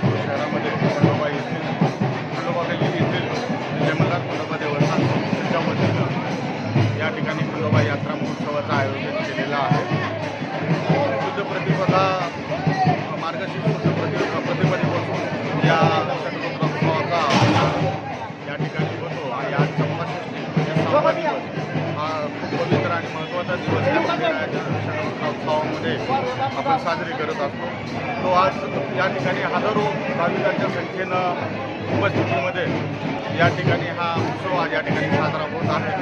कोल्हापूर शहरामध्ये खंडोबा येथील खंडोबा गल्ली येथील जयमलदार खंडोबा देवस्थान त्यांच्या वतीनं या ठिकाणी खंडोबा यात्रा महोत्सवाचं आयोजन केलेलं आहे. शुद्ध प्रतिपदा मार्गशीर्ष शुद्ध प्रति प्रतिपदेपासून या खंडोबा उत्सवाचा या ठिकाणी होतो आणि आज संपाष्टी शिरामध्ये आपण साजरी करत असतो. तो आज या ठिकाणी हजारो भाविकांच्या संख्येनं उपस्थितीमध्ये या ठिकाणी हा उत्सव आज या ठिकाणी साजरा होत आहे.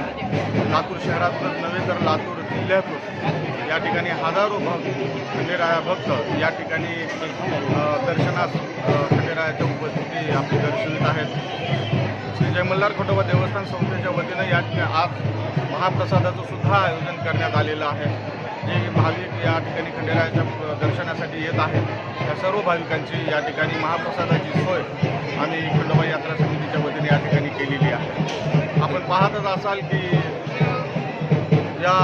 लातूर शहरातूनच नव्हे तर लातूर जिल्ह्यातून या ठिकाणी हजारो भक्त खंडेराया भक्त या ठिकाणी दर्शनास खंडेरायाच्या उपस्थिती आपली दर्शवित आहेत. श्री मल्हार खंडोबा देवस्थान संस्थेच्या वतीनं या ठिकाणी आज महाप्रसादाचं सुद्धा आयोजन करण्यात आलेलं आहे. जे भाविक या ठिकाणी खंडेरायाच्या दर्शनासाठी येत आहेत त्या सर्व भाविकांची या ठिकाणी महाप्रसादाची सोय आम्ही खंडोबा यात्रा समितीच्या वतीने या ठिकाणी केलेली आहे. आपण पाहतच असाल की या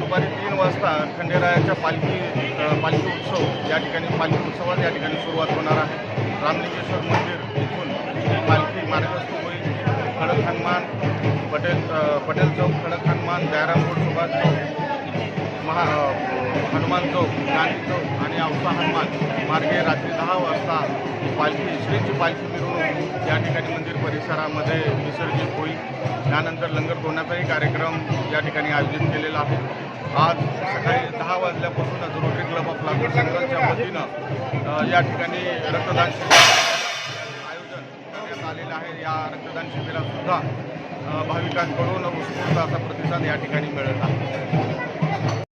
दुपारी तीन वाजता खंडेरायाच्या पालखी पालखी उत्सव या ठिकाणी पालखी उत्सवात या ठिकाणी सुरुवात होणार आहे. रामलिंगेश्वर मंदिर इथून पालखी मार्गस्थ पटेल चौक खडक हनुमान दयाराम रोड सुभाष चौक महा हनुमान चौक गांधी चौक आणि औसा हनुमान मार्गे रात्री दहा वाजता पालखी श्रींची पालखी मिरवणूक या ठिकाणी मंदिर परिसरामध्ये विसर्जित होईल. त्यानंतर लंगर तोडण्याचाही कार्यक्रम या ठिकाणी आयोजित केलेला आहे. आज सकाळी दहा वाजल्यापासूनच रोटरी क्लब ऑफ लातूर संघाच्या वतीनं या ठिकाणी रक्तदान शिबिर आयोजन करण्यात आलेलं आहे. या रक्तदान शिबिरातसुद्धा भाविकांकडून उत्स्फूर्त असा प्रतिसाद या ठिकाणी मिळत आहे.